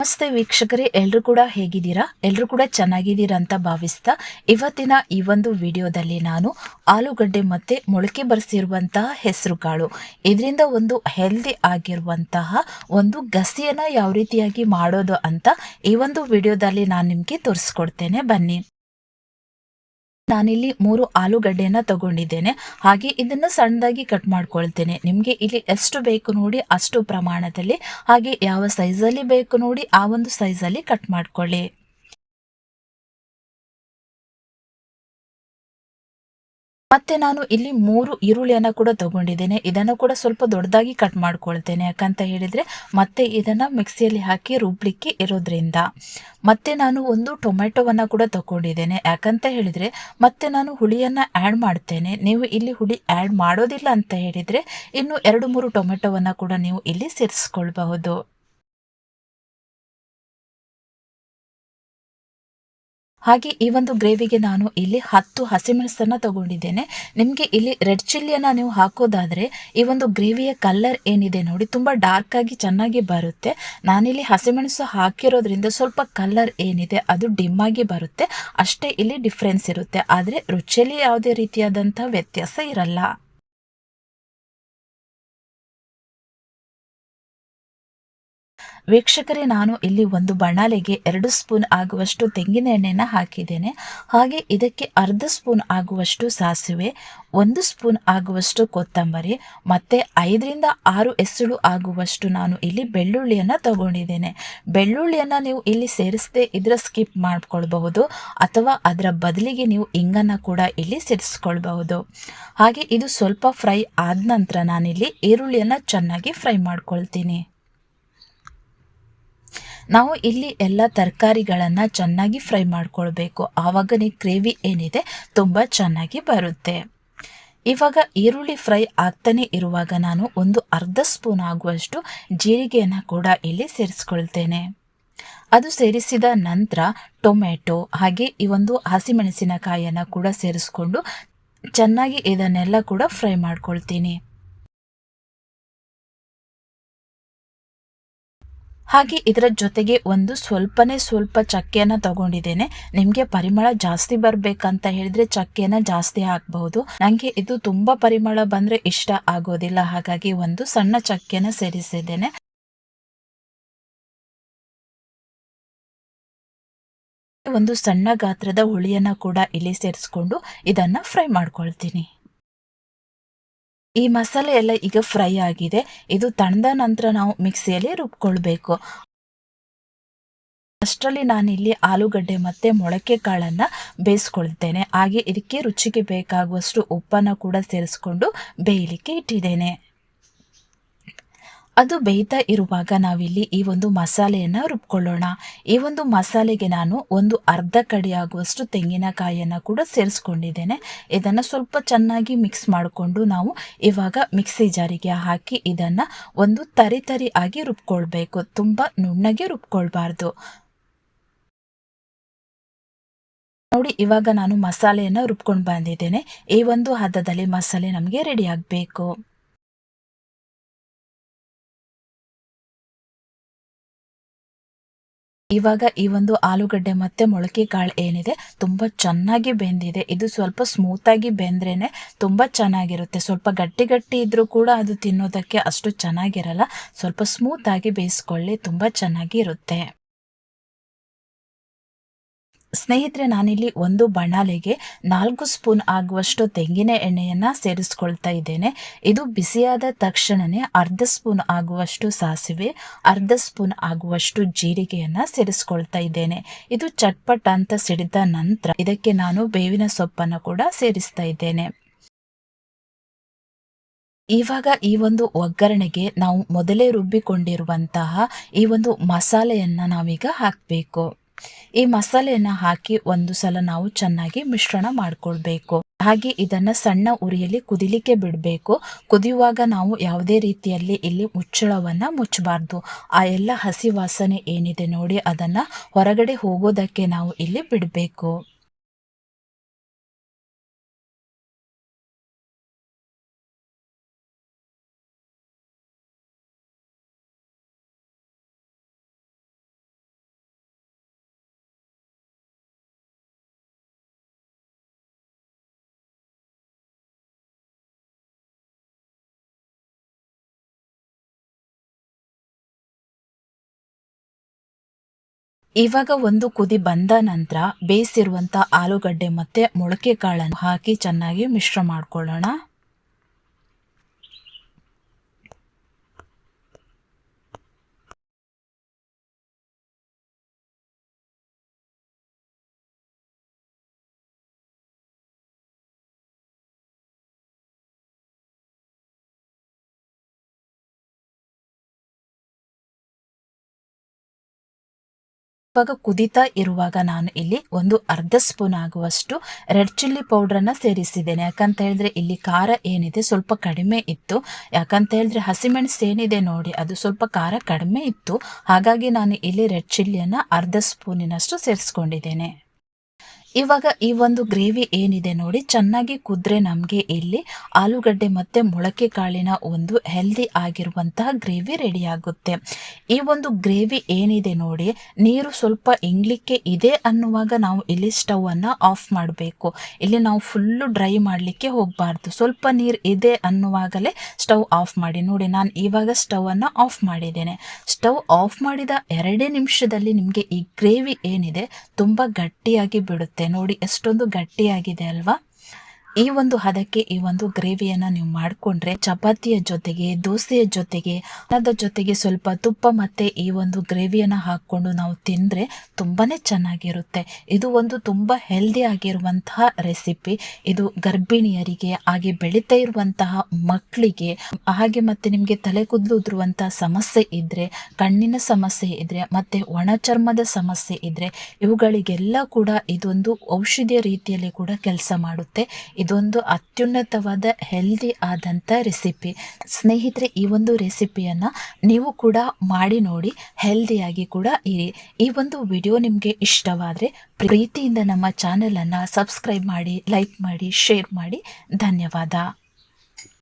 ನಮಸ್ತೆ ವೀಕ್ಷಕರೇ ಎಲ್ಲರೂ ಕೂಡ ಹೇಗಿದ್ದೀರಾ? ಎಲ್ಲರೂ ಕೂಡ ಚೆನ್ನಾಗಿದ್ದೀರಾ ಅಂತ ಭಾವಿಸ್ತಾ ಇವತ್ತಿನ ಈ ಒಂದು ವಿಡಿಯೋದಲ್ಲಿ ನಾನು ಆಲೂಗಡ್ಡೆ ಮತ್ತು ಮೊಳಕೆ ಬರೆಸಿರುವಂತಹ ಹೆಸರುಕಾಳು ಇದರಿಂದ ಒಂದು ಹೆಲ್ದಿ ಆಗಿರುವಂತಹ ಒಂದು ಗಸಿಯನ್ನು ಯಾವ ರೀತಿಯಾಗಿ ಮಾಡೋದು ಅಂತ ಈ ಒಂದು ವಿಡಿಯೋದಲ್ಲಿ ನಾನು ನಿಮಗೆ ತೋರಿಸ್ಕೊಡ್ತೇನೆ. ಬನ್ನಿ. ನಾನಿಲ್ಲಿ ಮೂರು ಆಲೂಗಡ್ಡೆಯನ್ನ ತಗೊಂಡಿದ್ದೇನೆ. ಹಾಗೆ ಇದನ್ನು ಸಣ್ಣದಾಗಿ ಕಟ್ ಮಾಡ್ಕೊಳ್ತೇನೆ. ನಿಮಗೆ ಇಲ್ಲಿ ಎಷ್ಟು ಬೇಕು ನೋಡಿ ಅಷ್ಟು ಪ್ರಮಾಣದಲ್ಲಿ, ಹಾಗೆ ಯಾವ ಸೈಜಲ್ಲಿ ಬೇಕು ನೋಡಿ ಆ ಒಂದು ಸೈಜಲ್ಲಿ ಕಟ್ ಮಾಡ್ಕೊಳ್ಳಿ. ಮತ್ತೆ ನಾನು ಇಲ್ಲಿ ಮೂರು ಈರುಳ್ಳಿಯನ್ನ ಕೂಡ ತಗೊಂಡಿದ್ದೇನೆ. ಇದನ್ನು ಕೂಡ ಸ್ವಲ್ಪ ದೊಡ್ಡದಾಗಿ ಕಟ್ ಮಾಡ್ಕೊಳ್ತೇನೆ ಯಾಕಂತ ಹೇಳಿದ್ರೆ, ಮತ್ತೆ ಇದನ್ನ ಮಿಕ್ಸಿಯಲ್ಲಿ ಹಾಕಿ ರುಬ್ಲಿಕ್ಕೆ ಇರೋದ್ರಿಂದ. ಮತ್ತೆ ನಾನು ಒಂದು ಟೊಮೆಟೊವನ್ನ ಕೂಡ ತಗೊಂಡಿದ್ದೇನೆ. ಯಾಕಂತ ಹೇಳಿದ್ರೆ, ಮತ್ತೆ ನಾನು ಹುಳಿಯನ್ನ ಆ್ಯಡ್ ಮಾಡ್ತೇನೆ. ನೀವು ಇಲ್ಲಿ ಹುಳಿ ಆ್ಯಡ್ ಮಾಡೋದಿಲ್ಲ ಅಂತ ಹೇಳಿದ್ರೆ, ಇನ್ನು ಎರಡು ಮೂರು ಟೊಮೆಟೊವನ್ನ ಕೂಡ ನೀವು ಇಲ್ಲಿ ಸೇರಿಸ್ಕೊಳ್ಬಹುದು. ಹಾಗೆ ಈ ಒಂದು ಗ್ರೇವಿಗೆ ನಾನು ಇಲ್ಲಿ ಹತ್ತು ಹಸಿಮೆಣಸನ್ನು ತಗೊಂಡಿದ್ದೇನೆ. ನಿಮಗೆ ಇಲ್ಲಿ ರೆಡ್ ಚಿಲ್ಲಿಯನ್ನು ನೀವು ಹಾಕೋದಾದರೆ ಈ ಒಂದು ಗ್ರೇವಿಯ ಕಲರ್ ಏನಿದೆ ನೋಡಿ, ತುಂಬ ಡಾರ್ಕ್ ಆಗಿ ಚೆನ್ನಾಗಿ ಬರುತ್ತೆ. ನಾನಿಲ್ಲಿ ಹಸಿಮೆಣಸು ಹಾಕಿರೋದ್ರಿಂದ ಸ್ವಲ್ಪ ಕಲರ್ ಏನಿದೆ ಅದು ಡಿಮ್ ಆಗಿ ಬರುತ್ತೆ. ಅಷ್ಟೇ ಇಲ್ಲಿ ಡಿಫ್ರೆನ್ಸ್ ಇರುತ್ತೆ. ಆದರೆ ರುಚಿಯಲ್ಲಿ ಯಾವುದೇ ರೀತಿಯಾದಂಥ ವ್ಯತ್ಯಾಸ ಇರಲ್ಲ. ವೀಕ್ಷಕರೇ, ನಾನು ಇಲ್ಲಿ ಒಂದು ಬಣಾಲೆಗೆ ಎರಡು ಸ್ಪೂನ್ ಆಗುವಷ್ಟು ತೆಂಗಿನ ಎಣ್ಣೆಯನ್ನು ಹಾಕಿದ್ದೇನೆ. ಹಾಗೆ ಇದಕ್ಕೆ ಅರ್ಧ ಸ್ಪೂನ್ ಆಗುವಷ್ಟು ಸಾಸಿವೆ, ಒಂದು ಸ್ಪೂನ್ ಆಗುವಷ್ಟು ಕೊತ್ತಂಬರಿ, ಮತ್ತೆ ಐದರಿಂದ ಆರು ಎಸಳು ಆಗುವಷ್ಟು ನಾನು ಇಲ್ಲಿ ಬೆಳ್ಳುಳ್ಳಿಯನ್ನು ತಗೊಂಡಿದ್ದೇನೆ. ಬೆಳ್ಳುಳ್ಳಿಯನ್ನು ನೀವು ಇಲ್ಲಿ ಸೇರಿಸದೆ ಇದರ ಸ್ಕಿಪ್ ಮಾಡಿಕೊಳ್ಬಹುದು, ಅಥವಾ ಅದರ ಬದಲಿಗೆ ನೀವು ಇಂಗನ್ನು ಕೂಡ ಇಲ್ಲಿ ಸೇರಿಸ್ಕೊಳ್ಬಹುದು. ಹಾಗೆ ಇದು ಸ್ವಲ್ಪ ಫ್ರೈ ಆದ ನಂತರ ನಾನಿಲ್ಲಿ ಈರುಳ್ಳಿಯನ್ನು ಚೆನ್ನಾಗಿ ಫ್ರೈ ಮಾಡ್ಕೊಳ್ತೀನಿ. ನಾವು ಇಲ್ಲಿ ಎಲ್ಲ ತರಕಾರಿಗಳನ್ನು ಚೆನ್ನಾಗಿ ಫ್ರೈ ಮಾಡ್ಕೊಳ್ಬೇಕು. ಆವಾಗನೇ ಗ್ರೇವಿ ಏನಿದೆ ತುಂಬ ಚೆನ್ನಾಗಿ ಬರುತ್ತೆ. ಇವಾಗ ಈರುಳ್ಳಿ ಫ್ರೈ ಆಗ್ತಾನೆ ಇರುವಾಗ ನಾನು ಒಂದು ಅರ್ಧ ಸ್ಪೂನ್ ಆಗುವಷ್ಟು ಜೀರಿಗೆಯನ್ನು ಕೂಡ ಇಲ್ಲಿ ಸೇರಿಸ್ಕೊಳ್ತೇನೆ. ಅದು ಸೇರಿಸಿದ ನಂತರ ಟೊಮೆಟೊ ಹಾಗೆ ಈ ಒಂದು ಹಸಿಮೆಣಸಿನಕಾಯಿಯನ್ನು ಕೂಡ ಸೇರಿಸ್ಕೊಂಡು ಚೆನ್ನಾಗಿ ಇದನ್ನೆಲ್ಲ ಕೂಡ ಫ್ರೈ ಮಾಡ್ಕೊಳ್ತೀನಿ. ಹಾಗೆ ಇದರ ಜೊತೆಗೆ ಒಂದು ಸ್ವಲ್ಪನೇ ಸ್ವಲ್ಪ ಚಕ್ಕೆಯನ್ನು ತಗೊಂಡಿದ್ದೇನೆ. ನಿಮಗೆ ಪರಿಮಳ ಜಾಸ್ತಿ ಬರಬೇಕಂತ ಹೇಳಿದ್ರೆ ಚಕ್ಕೆಯನ್ನು ಜಾಸ್ತಿ ಹಾಕಬಹುದು. ನನಗೆ ಇದು ತುಂಬಾ ಪರಿಮಳ ಬಂದರೆ ಇಷ್ಟ ಆಗೋದಿಲ್ಲ. ಹಾಗಾಗಿ ಒಂದು ಸಣ್ಣ ಚಕ್ಕೆನ ಸೇರಿಸಿದ್ದೇನೆ. ಒಂದು ಸಣ್ಣ ಗಾತ್ರದ ಹುಳಿಯನ್ನು ಕೂಡ ಇಲ್ಲಿ ಸೇರಿಸ್ಕೊಂಡು ಇದನ್ನು ಫ್ರೈ ಮಾಡ್ಕೊಳ್ತೀನಿ. ಈ ಮಸಾಲೆ ಎಲ್ಲ ಈಗ ಫ್ರೈ ಆಗಿದೆ. ಇದು ತಣ್ಣದ ನಂತರ ನಾವು ಮಿಕ್ಸಿಯಲ್ಲಿ ರುಬ್ಕೊಳ್ಬೇಕು. ಅಷ್ಟರಲ್ಲಿ ನಾನಿಲ್ಲಿ ಆಲೂಗಡ್ಡೆ ಮತ್ತು ಮೊಳಕೆ ಕಾಳನ್ನು ಬೇಯಿಸ್ಕೊಳ್ತೇನೆ. ಹಾಗೆ ಇದಕ್ಕೆ ರುಚಿಗೆ ಬೇಕಾಗುವಷ್ಟು ಉಪ್ಪನ್ನು ಕೂಡ ಸೇರಿಸ್ಕೊಂಡು ಬೇಯಲಿಕ್ಕೆ ಇಟ್ಟಿದ್ದೇನೆ. ಅದು ಬೇಯ್ತಾ ಇರುವಾಗ ನಾವಿಲ್ಲಿ ಈ ಒಂದು ಮಸಾಲೆಯನ್ನು ರುಬ್ಕೊಳ್ಳೋಣ. ಈ ಒಂದು ಮಸಾಲೆಗೆ ನಾನು ಒಂದು ಅರ್ಧ ಕಡಿ ಆಗುವಷ್ಟು ತೆಂಗಿನಕಾಯಿಯನ್ನು ಕೂಡ ಸೇರಿಸ್ಕೊಂಡಿದ್ದೇನೆ. ಇದನ್ನು ಸ್ವಲ್ಪ ಚೆನ್ನಾಗಿ ಮಿಕ್ಸ್ ಮಾಡಿಕೊಂಡು ನಾವು ಇವಾಗ ಮಿಕ್ಸಿ ಜಾರಿಗೆ ಹಾಕಿ ಇದನ್ನು ಒಂದು ತರಿ ತರಿ ಆಗಿ ರುಬ್ಕೊಳ್ಬೇಕು. ತುಂಬ ನುಣ್ಣಗೆ ರುಬ್ಕೊಳ್ಬಾರ್ದು. ನೋಡಿ, ಇವಾಗ ನಾನು ಮಸಾಲೆಯನ್ನು ರುಬ್ಕೊಂಡು ಬಂದಿದ್ದೇನೆ. ಈ ಒಂದು ಹದದಲ್ಲಿ ಮಸಾಲೆ ನಮಗೆ ರೆಡಿ ಆಗಬೇಕು. ಇವಾಗ ಈ ಒಂದು ಆಲೂಗಡ್ಡೆ ಮತ್ತೆ ಮೊಳಕೆ ಕಾಳು ಏನಿದೆ, ತುಂಬ ಚೆನ್ನಾಗಿ ಬೆಂದಿದೆ. ಇದು ಸ್ವಲ್ಪ ಸ್ಮೂತಾಗಿ ಬೆಂದ್ರೇನೆ ತುಂಬ ಚೆನ್ನಾಗಿರುತ್ತೆ. ಸ್ವಲ್ಪ ಗಟ್ಟಿ ಗಟ್ಟಿ ಇದ್ದರೂ ಕೂಡ ಅದು ತಿನ್ನೋದಕ್ಕೆ ಅಷ್ಟು ಚೆನ್ನಾಗಿರಲ್ಲ. ಸ್ವಲ್ಪ ಸ್ಮೂತಾಗಿ ಬೇಯಿಸ್ಕೊಳ್ಳಿ, ತುಂಬ ಚೆನ್ನಾಗಿ ಇರುತ್ತೆ. ಸ್ನೇಹಿತರೆ, ನಾನಿಲ್ಲಿ ಒಂದು ಬಣಾಲೆಗೆ ನಾಲ್ಕು ಸ್ಪೂನ್ ಆಗುವಷ್ಟು ತೆಂಗಿನ ಎಣ್ಣೆಯನ್ನು ಸೇರಿಸ್ಕೊಳ್ತಾ ಇದ್ದೇನೆ. ಇದು ಬಿಸಿಯಾದ ತಕ್ಷಣವೇ ಅರ್ಧ ಸ್ಪೂನ್ ಆಗುವಷ್ಟು ಸಾಸಿವೆ, ಅರ್ಧ ಸ್ಪೂನ್ ಆಗುವಷ್ಟು ಜೀರಿಗೆಯನ್ನು ಸೇರಿಸ್ಕೊಳ್ತಾ ಇದ್ದೇನೆ. ಇದು ಚಟ್ಪಟ್ ಅಂತ ಸಿಡಿದ ನಂತರ ಇದಕ್ಕೆ ನಾನು ಬೇವಿನ ಸೊಪ್ಪನ್ನು ಕೂಡ ಸೇರಿಸ್ತಾ ಇದ್ದೇನೆ. ಇವಾಗ ಈ ಒಂದು ಒಗ್ಗರಣೆಗೆ ನಾವು ಮೊದಲೇ ರುಬ್ಬಿಕೊಂಡಿರುವಂತಹ ಈ ಒಂದು ಮಸಾಲೆಯನ್ನು ನಾವೀಗ ಹಾಕಬೇಕು. ಈ ಮಸಾಲೆಯನ್ನ ಹಾಕಿ ಒಂದು ಸಲ ನಾವು ಚೆನ್ನಾಗಿ ಮಿಶ್ರಣ ಮಾಡ್ಕೊಳ್ಬೇಕು. ಹಾಗೆ ಇದನ್ನ ಸಣ್ಣ ಉರಿಯಲ್ಲಿ ಕುದಿಲಿಕ್ಕೆ ಬಿಡಬೇಕು. ಕುದಿಯುವಾಗ ನಾವು ಯಾವುದೇ ರೀತಿಯಲ್ಲಿ ಇಲ್ಲಿ ಮುಚ್ಚಳವನ್ನ ಮುಚ್ಚಬಾರ್ದು. ಆ ಎಲ್ಲ ಹಸಿ ವಾಸನೆ ಏನಿದೆ ನೋಡಿ ಅದನ್ನ ಹೊರಗಡೆ ಹೋಗೋದಕ್ಕೆ ನಾವು ಇಲ್ಲಿ ಬಿಡಬೇಕು. ಇವಾಗ ಒಂದು ಕುದಿ ಬಂದ ನಂತರ ಬೇಯಿಸಿರುವಂತ ಆಲೂಗಡ್ಡೆ ಮತ್ತೆ ಮೊಳಕೆ ಕಾಳನ್ನು ಹಾಕಿ ಚೆನ್ನಾಗಿ ಮಿಶ್ರ ಮಾಡ್ಕೊಳ್ಳೋಣ. ಇವಾಗ ಕುದಿತಾ ಇರುವಾಗ ನಾನು ಇಲ್ಲಿ ಒಂದು ಅರ್ಧ ಸ್ಪೂನ್ ಆಗುವಷ್ಟು ರೆಡ್ ಚಿಲ್ಲಿ ಪೌಡ್ರನ್ನು ಸೇರಿಸಿದ್ದೇನೆ. ಯಾಕಂತ ಹೇಳಿದ್ರೆ ಇಲ್ಲಿ ಖಾರ ಏನಿದೆ ಸ್ವಲ್ಪ ಕಡಿಮೆ ಇತ್ತು. ಯಾಕಂತ ಹೇಳಿದ್ರೆ ಹಸಿಮೆಣಸು ಏನಿದೆ ನೋಡಿ, ಅದು ಸ್ವಲ್ಪ ಖಾರ ಕಡಿಮೆ ಇತ್ತು. ಹಾಗಾಗಿ ನಾನು ಇಲ್ಲಿ ರೆಡ್ ಚಿಲ್ಲಿಯನ್ನ ಅರ್ಧ ಸ್ಪೂನಿನಷ್ಟು ಸೇರಿಸ್ಕೊಂಡಿದ್ದೇನೆ. ಇವಾಗ ಈ ಒಂದು ಗ್ರೇವಿ ಏನಿದೆ ನೋಡಿ, ಚೆನ್ನಾಗಿ ಕುದ್ರೆ ನಮಗೆ ಇಲ್ಲಿ ಆಲೂಗಡ್ಡೆ ಮತ್ತು ಮೊಳಕೆ ಕಾಳಿನ ಒಂದು ಹೆಲ್ದಿ ಆಗಿರುವಂತಹ ಗ್ರೇವಿ ರೆಡಿ ಆಗುತ್ತೆ. ಈ ಒಂದು ಗ್ರೇವಿ ಏನಿದೆ ನೋಡಿ, ನೀರು ಸ್ವಲ್ಪ ಇಂಗ್ಲಿಕ್ಕೆ ಇದೆ ಅನ್ನುವಾಗ ನಾವು ಇಲ್ಲಿ ಸ್ಟವನ್ನು ಆಫ್ ಮಾಡಬೇಕು. ಇಲ್ಲಿ ನಾವು ಫುಲ್ಲು ಡ್ರೈ ಮಾಡಲಿಕ್ಕೆ ಹೋಗಬಾರ್ದು. ಸ್ವಲ್ಪ ನೀರು ಇದೆ ಅನ್ನುವಾಗಲೇ ಸ್ಟವ್ ಆಫ್ ಮಾಡಿ. ನೋಡಿ, ನಾನು ಇವಾಗ ಸ್ಟವನ್ನು ಆಫ್ ಮಾಡಿದ್ದೇನೆ. ಸ್ಟವ್ ಆಫ್ ಮಾಡಿದ ಎರಡೇ ನಿಮಿಷದಲ್ಲಿ ನಿಮಗೆ ಈ ಗ್ರೇವಿ ಏನಿದೆ, ತುಂಬ ಗಟ್ಟಿಯಾಗಿ ಬಿಡುತ್ತೆ. ನೋಡಿ ಎಷ್ಟೊಂದು ಗಟ್ಟಿಯಾಗಿದೆ ಅಲ್ವಾ? ಈ ಒಂದು ಹದಕ್ಕೆ ಈ ಒಂದು ಗ್ರೇವಿಯನ್ನ ನೀವು ಮಾಡಿಕೊಂಡ್ರೆ ಚಪಾತಿಯ ಜೊತೆಗೆ, ದೋಸೆಯ ಜೊತೆಗೆ, ಅನ್ನದ ಜೊತೆಗೆ ಸ್ವಲ್ಪ ತುಪ್ಪ ಮತ್ತೆ ಈ ಒಂದು ಗ್ರೇವಿಯನ್ನ ಹಾಕ್ಕೊಂಡು ನಾವು ತಿಂದ್ರೆ ತುಂಬಾನೇ ಚೆನ್ನಾಗಿರುತ್ತೆ. ಇದು ಒಂದು ತುಂಬಾ ಹೆಲ್ದಿ ಆಗಿರುವಂತಹ ರೆಸಿಪಿ ಇದು ಗರ್ಭಿಣಿಯರಿಗೆ, ಹಾಗೆ ಬೆಳೀತಾ ಇರುವಂತಹ ಮಕ್ಕಳಿಗೆ ಹಾಗೆ ಮತ್ತೆ ನಿಮಗೆ ತಲೆ ಕೂದಲು ಉದುರುವಂತಹ ಸಮಸ್ಯೆ ಇದ್ರೆ, ಕಣ್ಣಿನ ಸಮಸ್ಯೆ ಇದ್ರೆ, ಮತ್ತೆ ಒಣ ಚರ್ಮದ ಸಮಸ್ಯೆ ಇದ್ರೆ, ಇವುಗಳಿಗೆಲ್ಲ ಕೂಡ ಇದೊಂದು ಔಷಧಿಯ ರೀತಿಯಲ್ಲಿ ಕೂಡ ಕೆಲಸ ಮಾಡುತ್ತೆ. ಇದೊಂದು ಅತ್ಯುನ್ನತವಾದ ಹೆಲ್ದಿ ಆದಂಥ ರೆಸಿಪಿ ಸ್ನೇಹಿತರೆ, ಈ ಒಂದು ರೆಸಿಪಿಯನ್ನು ನೀವು ಕೂಡ ಮಾಡಿ ನೋಡಿ ಹೆಲ್ದಿಯಾಗಿ ಕೂಡ ಇರಿ. ಈ ಒಂದು ವಿಡಿಯೋ ನಿಮಗೆ ಇಷ್ಟವಾದರೆ ಪ್ರೀತಿಯಿಂದ ನಮ್ಮ ಚಾನಲನ್ನು ಸಬ್ಸ್ಕ್ರೈಬ್ ಮಾಡಿ ಲೈಕ್ ಮಾಡಿ ಶೇರ್ ಮಾಡಿ. ಧನ್ಯವಾದ.